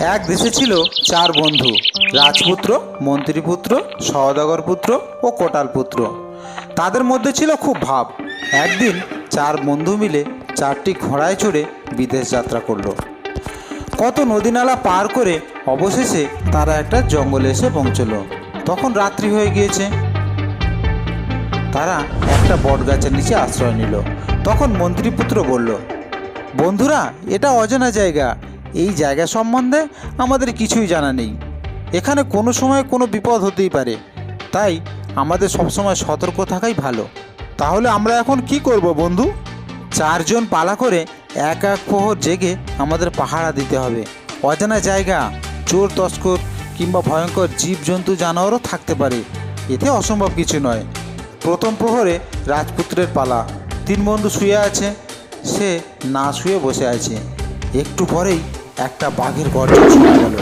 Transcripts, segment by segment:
এক দেশে ছিল চার বন্ধু, রাজপুত্র, মন্ত্রীপুত্র, সওদাগর পুত্র ও কোটাল পুত্র। তাদের মধ্যে ছিল খুব ভাব। একদিন চার বন্ধু মিলে চারটি ঘোড়ায় চড়ে বিদেশ যাত্রা করল। কত নদী নালা পার করে অবশেষে তারা একটা জঙ্গলে এসে পৌঁছলো। তখন রাত্রি হয়ে গিয়েছে। তারা একটা বটগাছের নিচে আশ্রয় নিল। তখন মন্ত্রীপুত্র বলল, বন্ধুরা, এটা অজানা জায়গা। এই জায়গা সম্বন্ধে আমাদের কিছুই জানা নেই। এখানে কোনো সময় কোনো বিপদ হতেই পারে। তাই আমাদের সবসময় সতর্ক থাকাই ভালো। তাহলে আমরা এখন কি করব বন্ধু? চারজন পালা করে এক এক প্রহর জেগে আমাদের পাহারা দিতে হবে। অজানা জায়গা, চোর, তস্কর কিংবা ভয়ঙ্কর জীবজন্তু, জানোয়ারও থাকতে পারে। এতে অসম্ভব কিছু নয়। প্রথম প্রহরে রাজপুত্রের পালা। তিন বন্ধু শুয়ে আছে। সে না শুয়ে বসে আছে। একটু পরেই একটা বাঘের গর্জন শোনা গেল।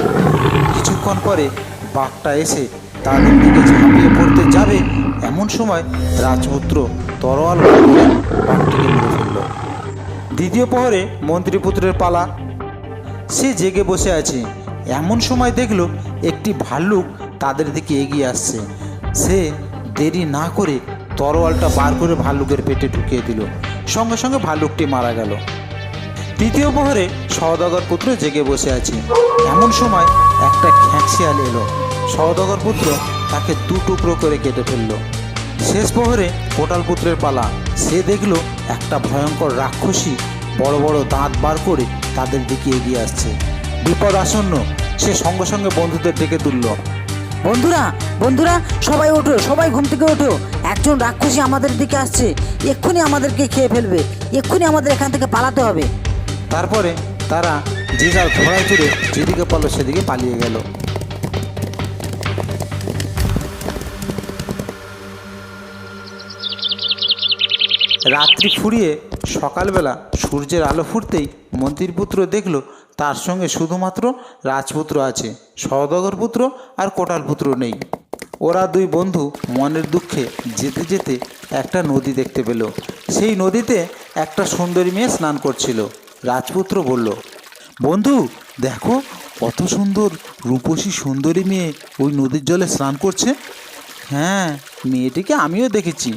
কিছুক্ষণ পরে বাঘটা এসে তাদের দিকে ঝাঁপিয়ে পড়তে যাবে এমন সময় রাজপুত্র তরোয়াল বাঘটিকে মেরে ফেলল। দ্বিতীয় প্রহরে মন্ত্রীপুত্রের পালা। সে জেগে বসে আছে। এমন সময় দেখল একটি ভাল্লুক তাদের দিকে এগিয়ে আসছে। সে দেরি না করে তরোয়ালটা বার করে ভাল্লুকের পেটে ঢুকিয়ে দিল। সঙ্গে সঙ্গে ভাল্লুকটি মারা গেল। তৃতীয় প্রহরে সওদাগর পুত্র জেগে বসে আছে। এমন সময় একটা খ্যাঁকশিয়াল এলো। সওদাগর পুত্র তাকে দু টুকরো করে কেটে ফেলল। শেষ প্রহরে কোটাল পুত্রের পালা। সে দেখল একটা ভয়ঙ্কর রাক্ষসী বড় বড় দাঁত বার করে তাদের দিকে এগিয়ে আসছে। বিপদ আসন্ন সে সঙ্গে সঙ্গে বন্ধুদের ডেকে তুললো। বন্ধুরা বন্ধুরা, সবাই ওঠো, সবাই ঘুম থেকে ওঠো। একজন রাক্ষসী আমাদের দিকে আসছে। এক্ষুনি আমাদেরকে খেয়ে ফেলবে। এক্ষুনি আমাদের এখান থেকে পালাতে হবে। তারপরে তারা যে যার ঘোড়ায় চড়ে যেদিকে পারল সেদিকে পালিয়ে গেল। রাত্রি ফুরিয়ে সকালবেলা সূর্যের আলো ফুটতেই মন্ত্রীপুত্র দেখল তার সঙ্গে শুধুমাত্র রাজপুত্র আছে, সওদাগর পুত্র আর কোটাল পুত্র নেই। ওরা দুই বন্ধু মনের দুঃখে যেতে যেতে একটা নদী দেখতে পেল। সেই নদীতে একটা সুন্দরী মেয়ে স্নান করছিল। রাজপুত্র বলল, বন্ধু, দেখো, কত সুন্দর রূপসী সুন্দরী মেয়ে ওই নদীর জলে স্নান করছে। হ্যাঁ মেয়েটিকে আমিও দেখেছি।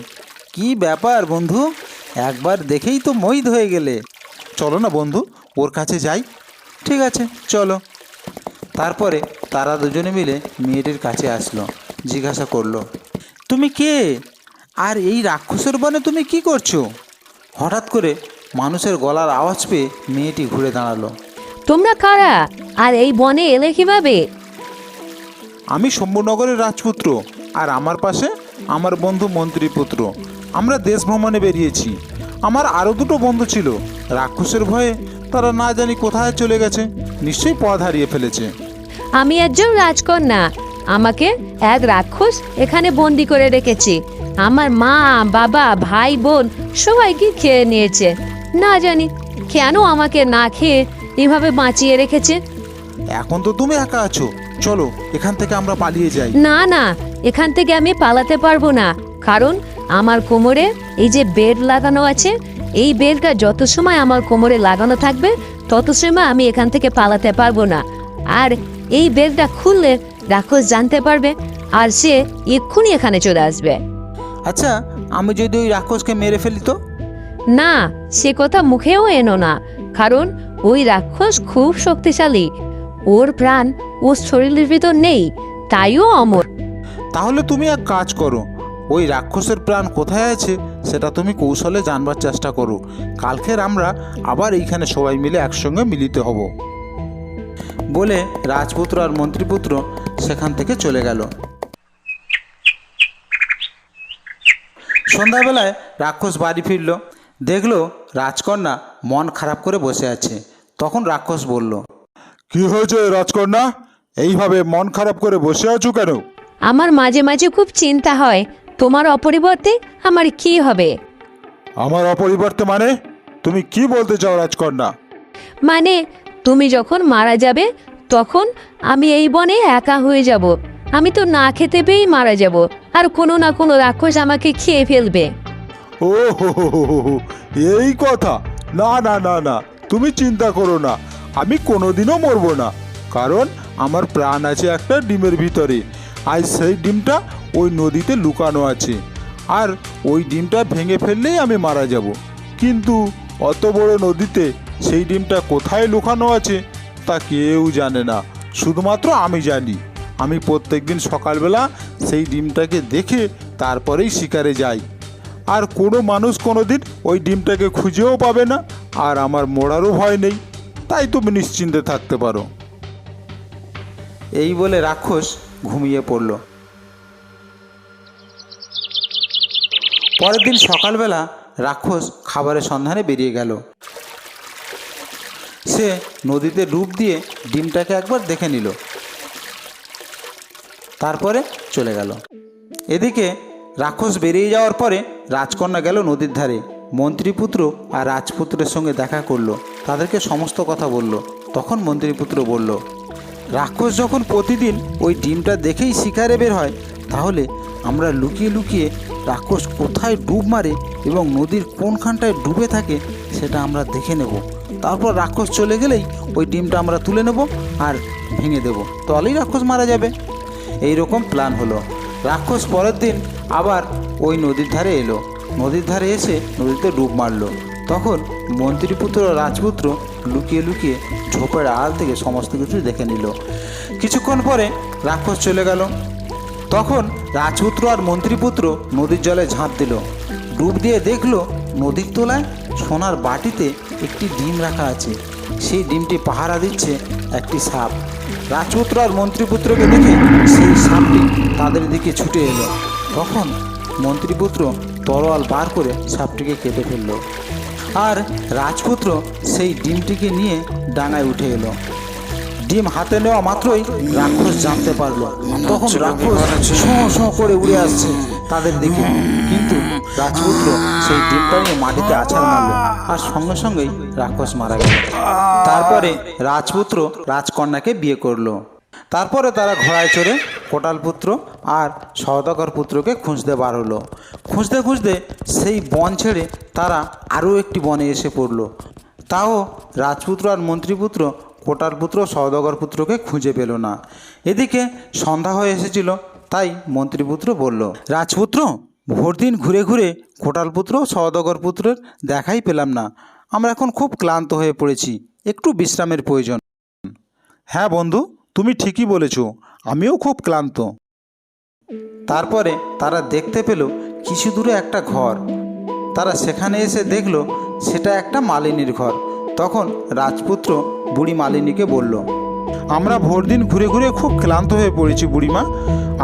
কি ব্যাপার বন্ধু? একবার দেখেই তো মহিত হয়ে গেলে। চলো না বন্ধু, ওর কাছে যাই। ঠিক আছে, চলো। তারপরে তারা দুজনে মিলে মেয়েটির কাছে আসলো, জিজ্ঞাসা করল, তুমি কে? আর এই রাক্ষসের বনে তুমি কি করছ? হঠাৎ করে মানুষের গলার আওয়াজ পেয়ে মেয়েটি ঘুরে দাঁড়াল। তোমরা কারা? আর এই বনে এলে কীভাবে? আমি শম্ভুনগরের রাজপুত্র আর আমার পাশে আমার বন্ধু মন্ত্রীপুত্র। আমরা দেশ ভ্রমণে বেরিয়েছি। আমার আরও দুটো বন্ধু ছিল। রাক্ষসের ভয়ে তারা না জানি কোথায় চলে গেছে। নিশ্চয়ই পথ হারিয়ে ফেলেছে। আমি একজন রাজকন্যা। আমাকে এক রাক্ষস এখানে বন্দি করে রেখেছে। আমার মা বাবা ভাই বোন সবাইকে খেয়ে নিয়েছে। না জানি কেন আমাকে না খেয়ে এভাবে বাঁচিয়ে রেখেছে? এখন তো তুমি একা আছো। চলো এখান থেকে আমরা পালিয়ে যাই। না না এখান থেকে আমি পালাতে পারব না। কারণ আমার কোমরে এই যে বেড লাগানো আছে এই বেডটা যত সময় আমার কোমরে লাগানো থাকবে তত সময় আমি এখান থেকে পালাতে পারব না। আর এই বেডটা খুললে রাক্ষস জানতে পারবে আর সে এক্ষুনি এখানে চলে আসবে। আচ্ছা আমি যদি ওই রাক্ষসকে মেরে ফেলি তো? না সে কথা মুখেও এনো না, কারণ ওই রাক্ষস খুব শক্তিশালী। ওর প্রাণ ওর শরীরের ভিতর নেই, তাইও অমর। তাহলে তুমি এক কাজ করো, ওই রাক্ষসের প্রাণ কোথায় আছে সেটা তুমি কৌশলে জানবার চেষ্টা করো। কালকের আমরা আবার এইখানে সবাই মিলে একসঙ্গে মিলিত হব। বলে রাজপুত্র আর মন্ত্রীপুত্র সেখান থেকে চলে গেল। সন্ধ্যাবেলায় রাক্ষস বাড়ি ফিরল। দেখল রাজকন্যা মন খারাপ করে বসে আছে। তখন রাক্ষস বলল কি হয়েছে রাজকন্যা? এইভাবে মন খারাপ করে বসে আছো কেন? আমার মাঝে মাঝে খুব চিন্তা হয় তোমার অপরিবর্তে আমার কি হবে? আমার অপরিবর্তে মানে? তুমি কি বলতে চাও রাজকন্যা? মানে তুমি যখন মারা যাবে তখন আমি এই বনে একা হয়ে যাব। আমি তো না খেতে পেয়েই মারা যাব আর কোনো না কোনো রাক্ষস আমাকে খেয়ে ফেলবে। ও হো হো হো এই কথা। না না না না, তুমি চিন্তা করো না। আমি কোনোদিনও মরবো না, কারণ আমার প্রাণ আছে একটা ডিমের ভিতরে, আর সেই ডিমটা ওই নদীতে লুকানো আছে। আর ওই ডিমটা ভেঙে ফেললেই আমি মারা যাব। কিন্তু অত বড় নদীতে সেই ডিমটা কোথায় লুকানো আছে, তা কেউ জানে না। শুধুমাত্র আমি জানি। আমি প্রত্যেকদিন সকালবেলা সেই ডিমটাকে দেখে তারপরেই শিকারে যাই। আর কোনো মানুষ কোনো দিন ওই ডিমটাকে খুঁজেও পাবে না, আর আমার মরারও ভয় নেই। তাই তুমি নিশ্চিন্তে থাকতে পারো। এই বলে রাক্ষস ঘুমিয়ে পড়ল। পরের দিন সকালবেলা রাক্ষস খাবারের সন্ধানে বেরিয়ে গেল। সে নদীতে ডুব দিয়ে ডিমটাকে একবার দেখে নিল। তারপরে চলে গেল। এদিকে রাক্ষস বেরিয়ে যাওয়ার পরে রাজকন্যা গেল নদীর ধারে। মন্ত্রীপুত্র আর রাজপুত্রের সঙ্গে দেখা করল। তাদেরকে সমস্ত কথা বলল। তখন মন্ত্রীপুত্র বলল, রাক্ষস যখন প্রতিদিন ওই ডিমটা দেখেই শিকারে বের হয়, তাহলে আমরা লুকিয়ে লুকিয়ে রাক্ষস কোথায় ডুব মারে এবং নদীর কোনখানটায় ডুবে থাকে সেটা আমরা দেখে নেব। তারপর রাক্ষস চলে গেলেই ওই ডিমটা আমরা তুলে নেব আর ভেঙে দেব। তাহলেই রাক্ষস মারা যাবে। এই রকম প্ল্যান হলো। রাক্ষস পরের দিন আবার ওই নদীর ধারে এলো। নদীর ধারে এসে নদীতে ডুব মারলো। তখন মন্ত্রীপুত্র রাজপুত্র লুকিয়ে লুকিয়ে ঝোপের আড়াল থেকে সমস্ত কিছু দেখে নিল। কিছুক্ষণ পরে রাক্ষস চলে গেল। তখন রাজপুত্র আর মন্ত্রীপুত্র নদীর জলে ঝাঁপ দিল। ডুব দিয়ে দেখল নদীর তোলায় সোনার বাটিতে একটি ডিম রাখা আছে। সেই ডিমটি পাহারা দিচ্ছে একটি সাপ। রাজপুত্র আর মন্ত্রীপুত্রকে দেখে সেই সাপটি তাদের দিকে ছুটে এলো। তখন মন্ত্রীপুত্র তরোয়াল বার করে সাপটিকে কেটে ফেলল। আর রাজপুত্র সেই ডিমটিকে নিয়ে ডাঙায় উঠে এলো। ডিম হাতে নেওয়া মাত্রই রাক্ষস জানতে পারল। তখন রাক্ষস শোঁ শোঁ করে উড়ে আসছে তাদের দিকে। কিন্তু রাজপুত্র সেই ডিমটা নিয়ে মাটিতে আছাড় মারলো আর সঙ্গে সঙ্গেই রাক্ষস মারা গেল। তারপরে রাজপুত্র রাজকন্যাকে বিয়ে করল। তারপরে তারা ঘোড়ায় চড়ে কোটাল পুত্র আর সওদাগর পুত্রকে খুঁজতে বার হলো। খুঁজতে খুঁজতে সেই বন ছেড়ে তারা আরও একটি বনে এসে পড়ল। তাও রাজপুত্র আর মন্ত্রীপুত্র কোটার পুত্র, সওদাগর পুত্রকে খুঁজে পেল না। এদিকে সন্ধ্যা হয়ে এসেছিল, তাই মন্ত্রীপুত্র বলল, রাজপুত্র, ভোর দিন ঘুরে ঘুরে কোটাল পুত্র, সওদাগর পুত্রের দেখাই পেলাম না। আমরা এখন খুব ক্লান্ত হয়ে পড়েছি, একটু বিশ্রামের প্রয়োজন। হ্যাঁ বন্ধু, তুমি ঠিকই বলেছ, আমিও খুব ক্লান্ত। তারপরে তারা দেখতে পেল কিছু দূরে একটা ঘর। তারা সেখানে এসে দেখল, সেটা একটা মালিনীর ঘর। তখন রাজপুত্র বুড়ি মালিনীকে বলল, আমরা ভোর দিন ঘুরে ঘুরে খুব ক্লান্ত হয়ে পড়েছি বুড়িমা।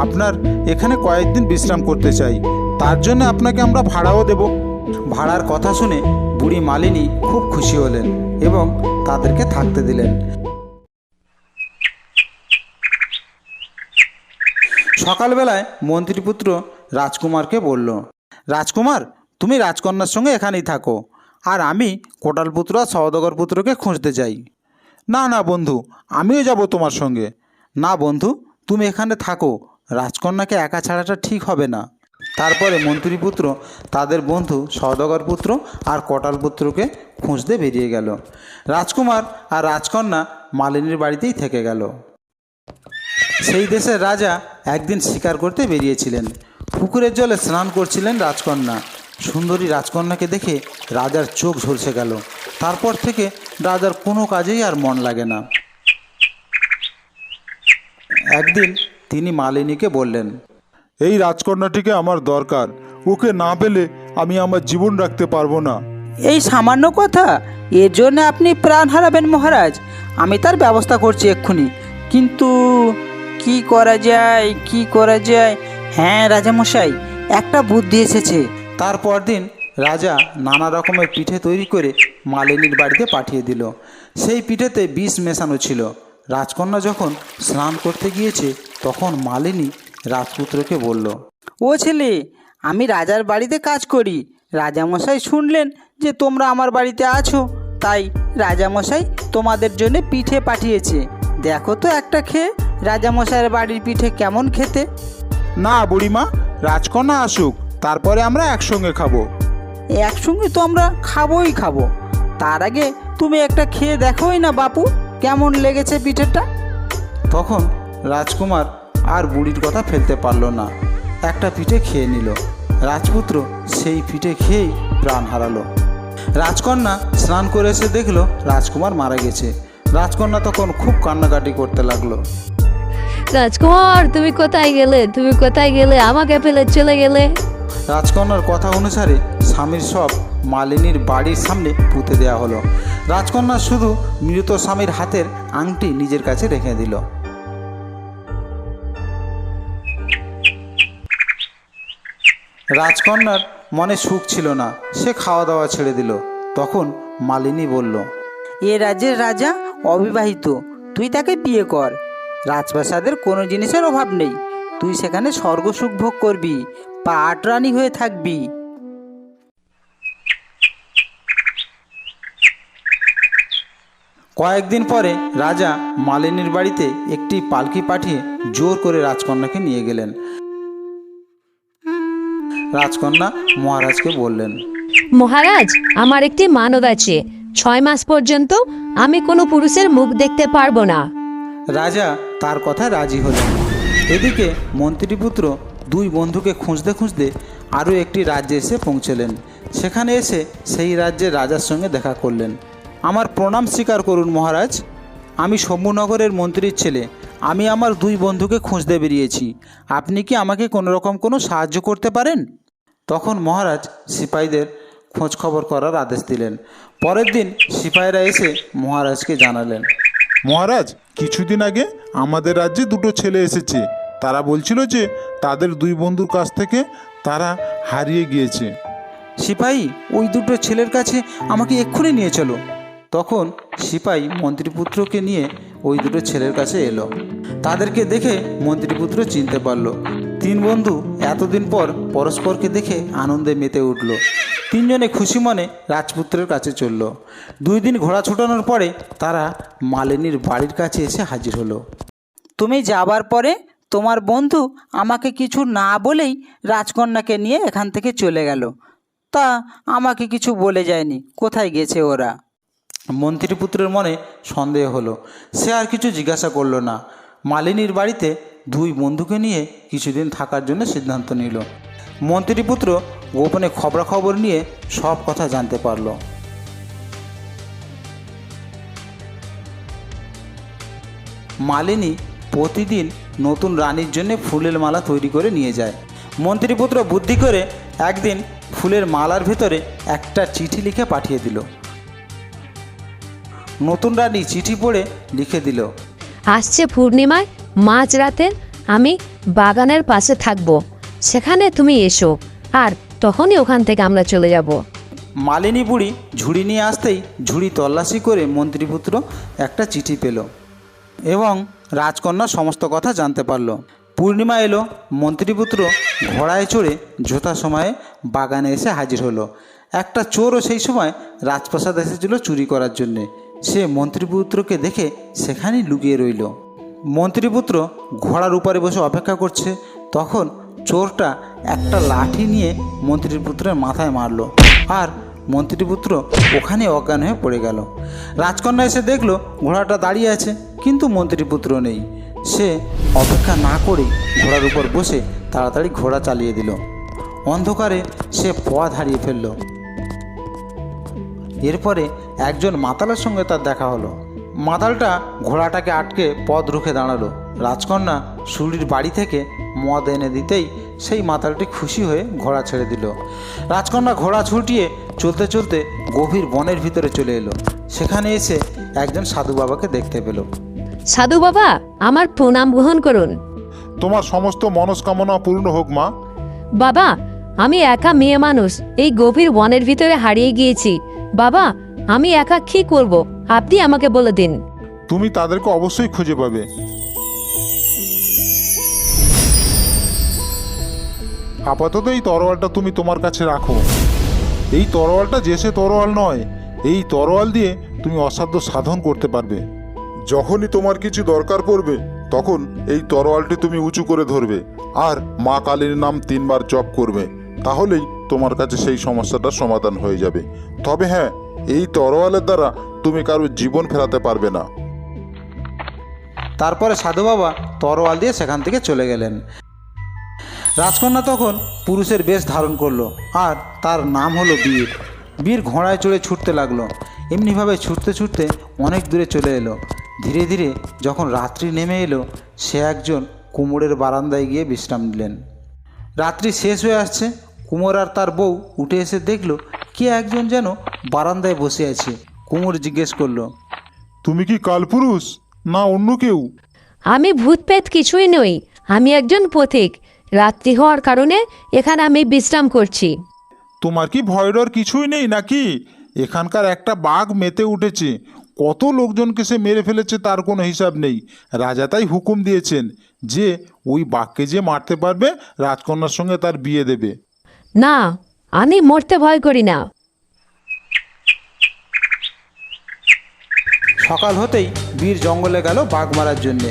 আপনার এখানে কয়েকদিন বিশ্রাম করতে চাই। তার জন্য আপনাকে আমরা ভাড়াও দেব। ভাড়ার কথা শুনে বুড়ি মালিনী খুব খুশি হলেন এবং তাদেরকে থাকতে দিলেন। সকালবেলায় মন্ত্রীপুত্র রাজকুমারকে বলল, রাজকুমার, তুমি রাজকন্যার সঙ্গে এখানেই থাকো। আর আমি কোটালপুত্র আর সওদাগর পুত্রকে খুঁজতে যাই না না, বন্ধু, আমিও যাব তোমার সঙ্গে। না, বন্ধু, তুমি এখানে থাকো, রাজকন্যাকে একা ছাড়াটা ঠিক হবে না। তারপরে মন্ত্রীপুত্র, তাদের বন্ধু, সওদাগর পুত্র আর কটাল পুত্রকে খুঁজতে বেরিয়ে গেল। রাজকুমার আর রাজকন্যা মালিনীর বাড়িতেই থেকে গেল। সেই দেশের রাজা একদিন শিকার করতে বেরিয়েছিলেন। পুকুরের জলে স্নান করছিলেন রাজকন্যা। সুন্দরী রাজকন্যাকে দেখে রাজার চোখ ঝলসে গেল। তারপর থেকে রাজার কোনো কাজেই আর মন লাগে না। একদিন তিনি মালিনীকে বললেন এই রাজকন্যাটিকে আমার দরকার। ওকে না পেলে আমি আমার জীবন রাখতে পারব না। এই সামান্য কথা এর জন্য আপনি প্রাণ হারাবেন মহারাজ। আমি তার ব্যবস্থা করছি এক্ষুনি। কিন্তু কি করা যায় কি করা যায়? হ্যাঁ রাজামশাই একটা বুদ্ধি এসেছে। তারপর দিন রাজা নানা রকমের পিঠে তৈরি করে মালিনীর বাড়িতে পাঠিয়ে দিল। সেই পিঠেতে বিষ মেশানো ছিল। রাজকন্যা যখন স্নান করতে গিয়েছে তখন মালিনী রাজপুত্রকে বলল ও ছেলে আমি রাজার বাড়িতে কাজ করি। রাজামশাই শুনলেন যে তোমরা আমার বাড়িতে আছো তাই রাজামশাই তোমাদের জন্য পিঠে পাঠিয়েছে। দেখো তো একটা খেয়ে রাজামশাইয়ের বাড়ির পিঠে কেমন খেতে? না বুড়িমা রাজকন্যা আসুক তারপরে আমরা একসঙ্গে খাব। একসঙ্গে তো আমরা খাবোই খাব। তার আগে তুমি একটা খেয়ে দেখোই না বাপু কেমন লেগেছে পিঠেটা তখন রাজকুমার আর বুড়ির কথা ফেলতে পারল না। একটা পিঠে খেয়ে নিল। রাজপুত্র সেই পিঠে খেয়েই প্রাণ হারালো। রাজকন্যা স্নান করে এসে দেখল রাজকুমার মারা গেছে। রাজকন্যা তখন খুব কান্নাকাটি করতে লাগল। রাজকুমার তুমি কোথায় গেলে? তুমি কোথায় গেলে? আমাকে ফেলে চলে গেলে? রাজকন্যার কথা অনুসারে স্বামীর সব মালিনীর বাড়ির সামনে পুঁতে দেওয়া হলো। রাজকন্যা শুধু মৃত স্বামীর হাতের আংটি নিজের কাছে রেখে দিল। রাজকন্যার মনে সুখ ছিল না, সে খাওয়া দাওয়া ছেড়ে দিল। তখন মালিনী বলল, এ রাজ্যের রাজা অবিবাহিত, তুই তাকে বিয়ে কর। রাজপ্রাসাদের কোনো জিনিসের অভাব নেই। তুই সেখানে স্বর্গসুখ ভোগ করবি, পাট রানী হয়ে থাকবি। কয়েকদিন পরে রাজা মালিনীর বাড়িতে একটি পালকি পাঠিয়ে জোর করে রাজকন্যাকে নিয়ে গেলেন। রাজকন্যা মহারাজকে বললেন মহারাজ আমার একটি মানদ আছে। ছয় মাস পর্যন্ত আমি কোনো পুরুষের মুখ দেখতে পারব না। রাজা তার কথা রাজি হলেন। এদিকে মন্ত্রীপুত্র দুই বন্ধুকে খুঁজতে খুঁজতে আরও একটি রাজ্যে এসে পৌঁছলেন। সেখানে এসে সেই রাজ্যের রাজার সঙ্গে দেখা করলেন। আমার প্রণাম স্বীকার করুন মহারাজ। আমি শম্ভুনগরের মন্ত্রীর ছেলে। আমি আমার দুই বন্ধুকে খুঁজতে বেরিয়েছি। আপনি কি আমাকে কোনো রকম কোনো সাহায্য করতে পারেন? তখন মহারাজ সিপাহীদের খোঁজ খবর করার আদেশ দিলেন। পরের দিন সিপাহীরা এসে মহারাজকে জানালেন। মহারাজ কিছুদিন আগে আমাদের রাজ্যে দুটো ছেলে এসেছে। তারা বলছিল যে তাদের দুই বন্ধুর কাছ থেকে তারা হারিয়ে গিয়েছে। সিপাহী ওই দুটো ছেলের কাছে আমাকে এক্ষুনি নিয়ে চলো। তখন সিপাহী মন্ত্রীপুত্রকে নিয়ে ওই দুটো ছেলের কাছে এলো। তাদেরকে দেখে মন্ত্রীপুত্র চিনতে পারল। তিন বন্ধু এতদিন পর পরস্পরকে দেখে আনন্দে মেতে উঠল। তিনজনে খুশি মনে রাজপুত্রের কাছে চলল। দুই দিন ঘোড়া ছুটানোর পরে তারা মালিনীর বাড়ির কাছে এসে হাজির হলো। তুমি যাবার পরে তোমার বন্ধু আমাকে কিছু না বলেই রাজকন্যাকে নিয়ে এখান থেকে চলে গেল। তা আমাকে কিছু বলে যায়নি। কোথায় গেছে ওরা? মন্ত্রীপুত্রের মনে সন্দেহ হলো। সে আর কিছু জিজ্ঞাসা করল না। মালিনীর বাড়িতে দুই বন্ধুকে নিয়ে কিছুদিন থাকার জন্য সিদ্ধান্ত নিল। মন্ত্রীপুত্র গোপনে খবরাখবর নিয়ে সব কথা জানতে পারল। মালিনী প্রতিদিন নতুন রানীর জন্য ফুলের মালা তৈরি করে নিয়ে যায়। মন্ত্রীপুত্র বুদ্ধি করে একদিন ফুলের মালার ভেতরে একটা চিঠি লিখে পাঠিয়ে দিল। নতুন রানী চিঠি পড়ে লিখে দিল আসছে পূর্ণিমায় মাঝ রাতে আমি বাগানের পাশে থাকব। সেখানে তুমি এসো আর তখনই ওখান থেকে আমরা চলে যাব। মালিনী বুড়ি ঝুড়ি নিয়ে আসতেই ঝুড়ি তল্লাশি করে মন্ত্রীপুত্র একটা চিঠি পেল এবং রাজকন্যা সমস্ত কথা জানতে পারল। পূর্ণিমা এলো মন্ত্রীপুত্র ঘোড়ায় চড়ে যথা সময়ে বাগানে এসে হাজির হলো। একটা চোরও সেই সময় রাজপ্রাসাদ এসেছিল চুরি করার জন্যে। সে মন্ত্রীপুত্রকে দেখে সেখানেই লুকিয়ে রইল। মন্ত্রীপুত্র ঘোড়ার উপরে বসে অপেক্ষা করছে। তখন চোরটা একটা লাঠি নিয়ে মন্ত্রীর পুত্রের মাথায় মারলো আর মন্ত্রীপুত্র ওখানে অজ্ঞান হয়ে পড়ে গেল। রাজকন্যা এসে দেখল ঘোড়াটা দাঁড়িয়ে আছে, কিন্তু মন্ত্রীপুত্র নেই। সে অপেক্ষা না করেই ঘোড়ার উপর বসে তাড়াতাড়ি ঘোড়া চালিয়ে দিল। অন্ধকারে সে পথ হারিয়ে ফেলল। এরপরে একজন মাতালের সঙ্গে তার দেখা হলো। মাতালটা ঘোড়াটাকে আটকে পথ রুখে দাঁড়াল। রাজকন্যা শুলির বাড়ি থেকে মদ এনে দিতেই সেই মাতালটি খুশি হয়ে ঘোড়া ছেড়ে দিল। রাজকন্যা ঘোড়া ছুটিয়ে চলতে চলতে গভীর বনের ভিতরে চলে এলো। সেখানে এসে একজন সাধু বাবাকে দেখতে পেল। সাধু বাবা আমার প্রণাম গ্রহণ করুন। তোমার সমস্ত মনস্কামনা পূর্ণ হোক মা। বাবা আমি একা মেয়ে মানুষ। এই গভীর বনের ভিতরে হারিয়ে গিয়েছি। বাবা, আমি একা কি করব? আপনি আমাকে বলে দিন। তুমি তাদেরকে অবশ্যই খুঁজে পাবে। আপাতত এই তরোয়ালটা তুমি তোমার কাছে রাখো। এই তরোয়ালটা যে সে তরোয়াল নয়, এই তরোয়াল দিয়ে তুমি অসাধ্য সাধন করতে পারবে। যখনই তোমার কিছু দরকার পড়বে, তখন এই তরোয়ালটি তুমি উঁচু করে ধরবে, আর মা কালীর নাম তিনবার জপ করবে। তাহলেই তোমার কাছে সেই সমস্যাটার সমাধান হয়ে যাবে। তবে হ্যাঁ এই তরোয়ালের দ্বারা তুমি কারোর জীবন ফেরাতে পারবে না। তারপরে সাধু বাবা তরোয়াল দিয়ে সেখান থেকে চলে গেলেন। রাজকন্যা তখন পুরুষের বেশ ধারণ করল, আর তার নাম হলো বীর। বীর ঘোড়ায় চড়ে ছুটতে লাগল। এমনিভাবে ছুটতে ছুটতে অনেক দূরে চলে এলো। ধীরে ধীরে যখন রাত্রি নেমে এলো, সে একজন কুমোরের বারান্দায় গিয়ে বিশ্রাম নিলেন। রাত্রি শেষ হয়ে আসছে কুমোর আর তার বউ উঠে এসে দেখল কে একজন যেন বারান্দায় বসে আছে। কুমোর জিজ্ঞেস করল তুমি কি কালপুরুষ না অন্য কেউ? আমি ভূতপেত কিছুই নই আমি একজন পথিক। রাত্রি হওয়ার কারণে এখানে আমি বিশ্রাম করছি। তোমার কি ভয় ডর কিছুই নেই নাকি? এখানকার একটা বাঘ মেতে উঠেছে। কত লোকজনকে সে মেরে ফেলেছে তার কোনো হিসাব নেই। রাজা তাই হুকুম দিয়েছেন যে ওই বাঘকে যে মারতে পারবে রাজকন্যার সঙ্গে তার বিয়ে দেবে। না আমি মরতে ভয় করি না। সকাল হতেই বীর জঙ্গলে গেল বাঘ মারার জন্যে।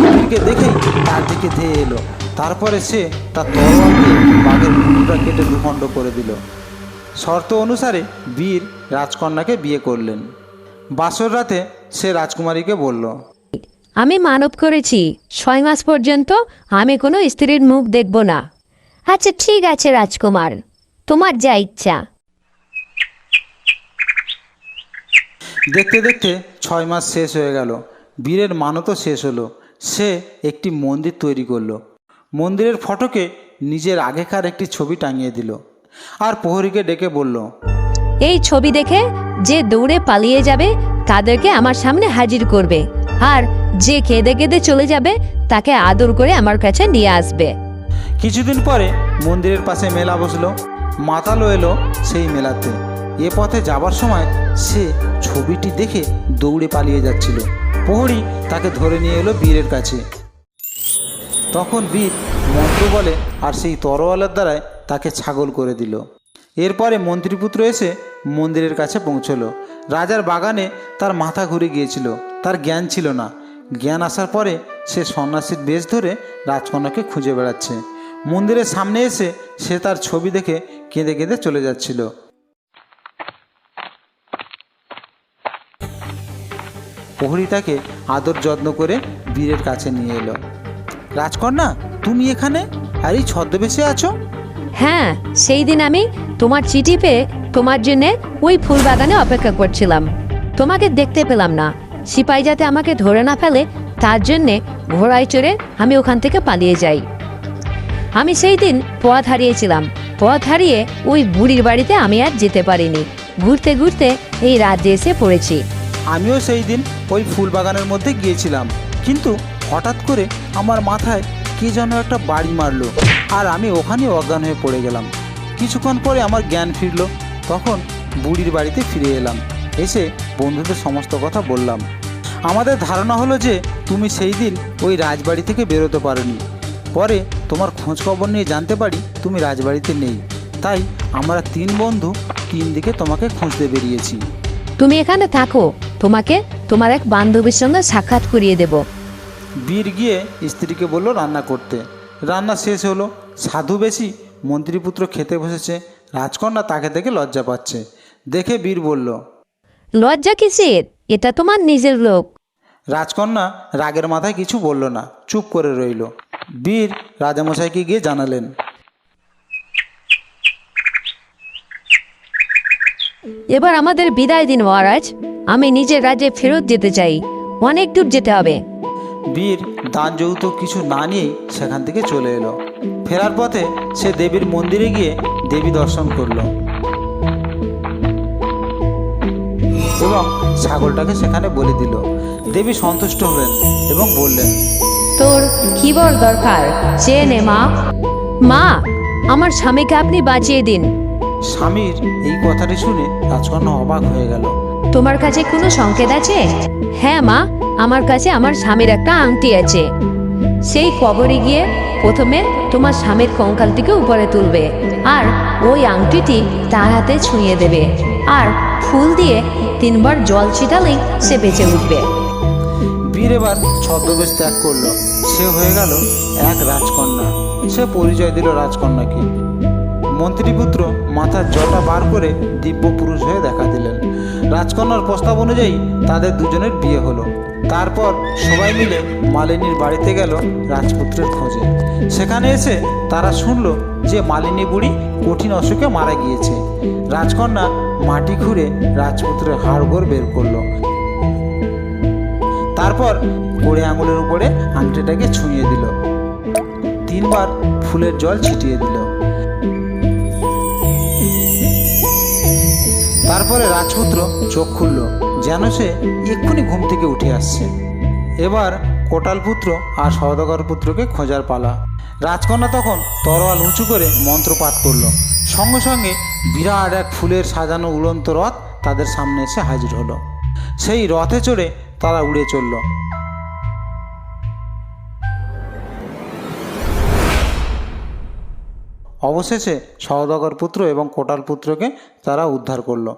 বীরকে দেখেই তার দিকে ধেয়ে এলো। তারপরে সে তার বাঘের মুখটা কেটে দুখণ্ড করে দিল। শর্ত অনুসারে বীর রাজকন্যাকে বিয়ে করলেন। বাসর রাতে সে রাজকুমারীকে বলল আমি মানব করেছি। ছয় মাস পর্যন্ত আমি কোনো স্ত্রীর মুখ দেখব না। আচ্ছা ঠিক আছে রাজকুমার। তোমার যা ইচ্ছা। দেখতে দেখতে ছয় মাস শেষ হয়ে গেল। বীরের মানতও শেষ হলো। সে একটি মন্দির তৈরি করল। মন্দিরের ফটকে নিজের আগেকার একটি ছবি টাঙিয়ে দিল। আর প্রহরীকে ডেকে বলল এই ছবি দেখে যে দৌড়ে পালিয়ে যাবে তাদেরকে আমার সামনে হাজির করবে। আর যে কেঁদে কেঁদে চলে যাবে তাকে আদর করে আমার কাছে নিয়ে আসবে। কিছুদিন পরে মন্দিরের পাশে মেলা বসল। মাতালো এলো সেই মেলাতে। এ পথে যাবার সময় সে ছবিটি দেখে দৌড়ে পালিয়ে যাচ্ছিল। প্রহরী তাকে ধরে নিয়ে এলো বীরের কাছে। তখন বীর মন্ত্র বলে আর সেই তরোয়ালের দ্বারায় তাকে ছাগল করে দিল। এরপরে মন্ত্রীপুত্র এসে মন্দিরের কাছে পৌঁছলো। রাজার বাগানে তার মাথা ঘুরে গিয়েছিল। তার জ্ঞান ছিল না। জ্ঞান আসার পরে সে সন্ন্যাসীর বেশ ধরে রাজকন্যাকে খুঁজে বেড়াচ্ছে। মন্দিরের সামনে এসে সে তার ছবি দেখে কেঁদে কেঁদে চলে যাচ্ছিল। প্রহরী তাকে আদর যত্ন করে বীরের কাছে নিয়ে এলো। রাজকন্যা, তুমি এখানে? আর এই ছদ্মবেশে আছো? হ্যাঁ সেই দিন আমি তোমার চিঠি পেয়ে তোমার জন্যে ওই ফুল বাগানে অপেক্ষা করছিলাম। তোমাকে দেখতে পেলাম না। সিপাই যাতে আমাকে ধরে না ফেলে, তার জন্যে ঘোড়ায় চড়ে আমি ওখান থেকে পালিয়ে যাই। আমি সেই দিন পথ হারিয়েছিলাম। পথ হারিয়ে ওই বুড়ির বাড়িতে আমি আর যেতে পারিনি। ঘুরতে ঘুরতে এই রাজ্যে এসে পড়েছি। আমিও সেই দিন ওই ফুল বাগানের মধ্যে গিয়েছিলাম। কিন্তু হঠাৎ করে আমার মাথায় কে যেন একটা বাড়ি মারলো আর আমি ওখানে অজ্ঞান হয়ে পড়ে গেলাম। কিছুক্ষণ পরে আমার জ্ঞান ফিরলো। তখন বুড়ির বাড়িতে ফিরে এলাম। এসে বন্ধুদের সমস্ত কথা বললাম। আমাদের ধারণা হলো যে তুমি সেই দিন ওই রাজবাড়ি থেকে বেরোতে পারোনি। পরে তোমার খোঁজখবর নিয়ে জানতে পারি তুমি রাজবাড়িতে নেই। তাই আমরা তিন বন্ধু তিন দিকে তোমাকে খুঁজতে বেরিয়েছি। তুমি এখানে থাকো। তোমাকে তোমার এক বান্ধবীর সঙ্গে সাক্ষাৎ করিয়ে দেব। বীর গিয়ে স্ত্রীকে বলল রান্না করতে। রান্না শেষ হলো। সাধু বেশি মন্ত্রীপুত্র খেতে বসেছে। রাজকন্যা তাকে দেখে লজ্জা পাচ্ছে। দেখে বীর বলল লজ্জা কিসের? এটা তোমার নিজের লোক। রাজকন্যা রাগের মাথায় কিছু বলল না। চুপ করে রইল। বীর রাজামশাইকে গিয়ে জানালেন। এবার আমাদের বিদায় দিন মহারাজ। আমি নিজের রাজ্যে ফেরত যেতে চাই। অনেক দূর যেতে হবে। বীর দান যৌতুক কিছু না নিয়েই সেখান থেকে চলে এলো। ফেরার পথে সে দেবীর মন্দিরে গিয়ে দেবী দর্শন করল। এবং ছাগলটাকে সেখানে বলে দিল। দেবী সন্তুষ্ট হলেন এবং বললেন তোর কি বল দরকার। চেয়ে নে মা। মা আমার স্বামীকে আপনি বাঁচিয়ে দিন। স্বামীর এই কথাটি শুনে রাজকন্যা অবাক হয়ে গেল। তোমার কাছে কোনো সংকেত আছে? হ্যাঁ মা আমার কাছে আমার স্বামীর একটা আংটি আছে। সেই কবরে গিয়ে প্রথমে তোমার স্বামীর কঙ্কালটিকে উপরে তুলবে আর ওই আংটিটি তার হাতে ছুঁয়ে দেবে। আর ফুল দিয়ে তিনবার জল ছিটালেই সে বেঁচে উঠবে। বীর এবার ছদ্মবেশ ত্যাগ করল। সে হয়ে গেল এক রাজকন্যা। সে পরিচয় দিল রাজকন্যাকে। মন্ত্রীপুত্র মাথার জটা বার করে দিব্য পুরুষ হয়ে দেখা দিলেন। রাজকন্যার প্রস্তাব অনুযায়ী তাদের দুজনের বিয়ে হলো। তারপর সবাই মিলে মালিনীর বাড়িতে গেল রাজপুত্রের খোঁজে। সেখানে এসে তারা শুনল যে মালিনী বুড়ি কঠিন অসুখে মারা গিয়েছে। রাজকন্যা মাটি খুঁড়ে রাজপুত্রের হাড়গোড় বের করল। তারপর কোড়ে আঙুলের উপরে আংটিটাকে ছুঁয়ে দিল। তিনবার ফুলের জল ছিটিয়ে দিল। তারপরে রাজপুত্র চোখ খুলল, যেন সে এক্ষুনি ঘুম থেকে উঠে আসছে। এবার কোটাল পুত্র আর সওদাগর পুত্রকে খোঁজার পালা। রাজকন্যা তখন তরোয়াল উঁচু করে মন্ত্র পাঠ করল। সঙ্গে সঙ্গে বিরাট এক ফুলের সাজানো উড়ন্ত রথ তাদের সামনে এসে হাজির হলো। সেই রথে চড়ে তারা উড়ে চলল। অবশেষে সওদাগর পুত্র এবং কোটাল পুত্রকে তারা উদ্ধার করল।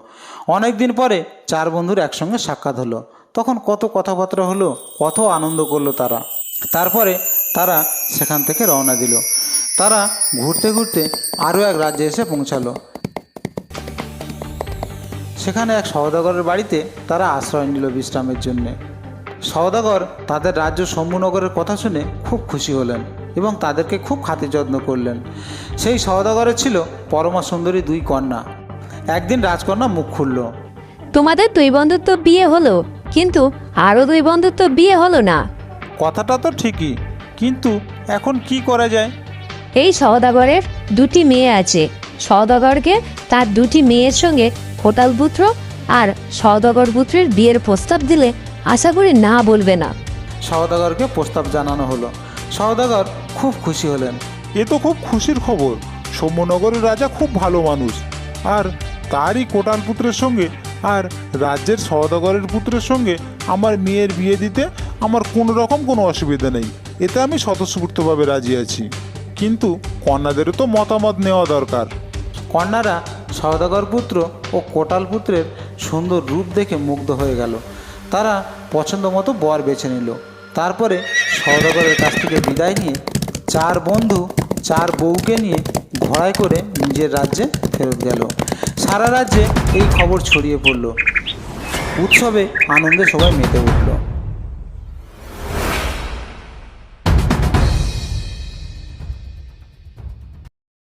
অনেকদিন পরে চার বন্ধুর একসঙ্গে সাক্ষাৎ হলো। তখন কত কথাবার্তা হলো, কত আনন্দ করল তারা। তারপরে তারা সেখান থেকে রওনা দিল। তারা ঘুরতে ঘুরতে আরও এক রাজ্যে এসে পৌঁছালো। সেখানে এক সওদাগরের বাড়িতে তারা আশ্রয় নিল বিশ্রামের জন্যে। সওদাগর তাদের রাজ্য শম্ভুনগরের কথা শুনে খুব খুশি হলেন এবং তাদেরকে খুব খাতির যত্ন করলেন। সেই সওদাগরের ছিল পরমা সুন্দরী দুই কন্যা। একদিন রাজকন্যা মুখ খুলল। তোমাদের দুই বন্ধুর তো বিয়ে হলো কিন্তু আরও দুই বন্ধুর তো বিয়ে হলো না। কথাটা তো ঠিকই কিন্তু এখন কি করা যায়? এই সওদাগরের দুটি মেয়ে আছে। সওদাগরকে তার দুটি মেয়ের সঙ্গে কোটাল পুত্র আর সওদাগর পুত্রের বিয়ের প্রস্তাব দিলে আশা করি না বলবে না। সওদাগরকে প্রস্তাব জানানো হলো। সওদাগর খুব খুশি হলেন। এ তো খুব খুশির খবর। সৌম্যনগরের রাজা খুব ভালো মানুষ। আর তারই কোটাল পুত্রের সঙ্গে আর রাজ্যের সওদাগরের পুত্রের সঙ্গে আমার মেয়ের বিয়ে দিতে আমার কোনো রকম কোনো অসুবিধা নেই। এতে আমি স্বতঃস্ফূর্তভাবে রাজি আছি। কিন্তু কন্যাদেরও তো মতামত নেওয়া দরকার। কন্যারা সওদাগর পুত্র ও কোটাল পুত্রের সুন্দর রূপ দেখে মুগ্ধ হয়ে গেল। তারা পছন্দ মতো বর বেছে নিল। তারপরে সওদাগরের কাছ থেকে বিদায় নিয়ে চার বন্ধু, চার বউকে নিয়ে ঘোড়ায় করে নিজের রাজ্যে ফেরত গেল। সারা রাজ্যে এই খবর ছড়িয়ে পড়ল। উৎসবে আনন্দে সবাই মেতে উঠল।